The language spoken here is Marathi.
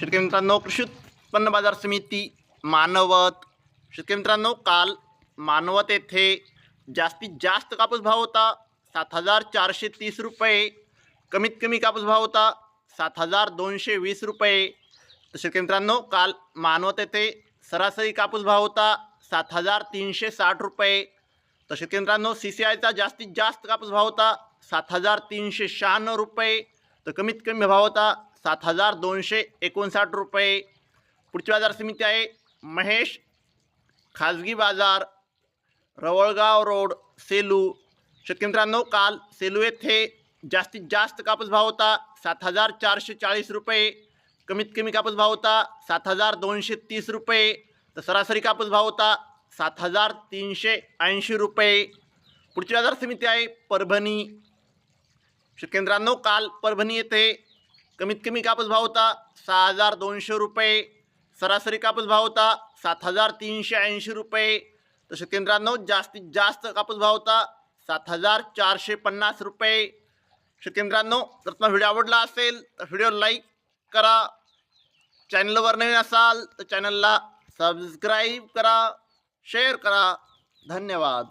शेतकरी मित्रांनो कृषी उत्पन्न बाजार समिती मानवत. शेतकरी मित्रांनो काल मानवत येथे जास्तीत जास्त कापूस भाव होता. सात हजार चारशे तीस रुपये. कमीत कमी कापूस भाव होता सात हजार दोनशे वीस रुपये. तर शेतकरी मित्रांनो काल मानवत येथे सरासरी कापूस भाव होता सात हजार तीनशे साठ रुपये. तर शेतकरी मित्रांनो सी सी आयचा जास्तीत जास्त कापूस भाव होता सात हजार तीनशे शहाण्णव रुपये. तर कमीत कमी भाव होता सात हजार दोनशे एकोणसाठ रुपये. पुढची बाजार समिती आहे महेश खाजगी बाजार रवळगाव रोड सेलू. शेतकरी मित्रांनो काल सेलू येथे जास्तीत जास्त कापूस भाव होता सात हजार चारशे चाळीस रुपये. कमीत कमी कापूस भाव होता सात हजार दोनशे तीस रुपये. तर सरासरी कापूस भाव होता सात हजार तीनशे ऐंशी रुपये. पुढची बाजार समिती आहे परभणी. शेतकरी मित्रांनो काल परभणी येथे कमीत कमी कापूस भाव होता सहा हजार दोनशे रुपये सरासरी कापूस भाव होता सात हजार तीनशे ऐंशी रुपये. तर केंद्रांनो जास्तीत जास्त कापूस भाव होता सात हजार चारशे पन्नास रुपये. शेतकरी जर तुम्हाला व्हिडिओ आवडला असेल तर व्हिडिओ लाईक करा. चॅनलवर नवीन असाल तर चॅनलला सबस्क्राईब करा शेअर करा. धन्यवाद.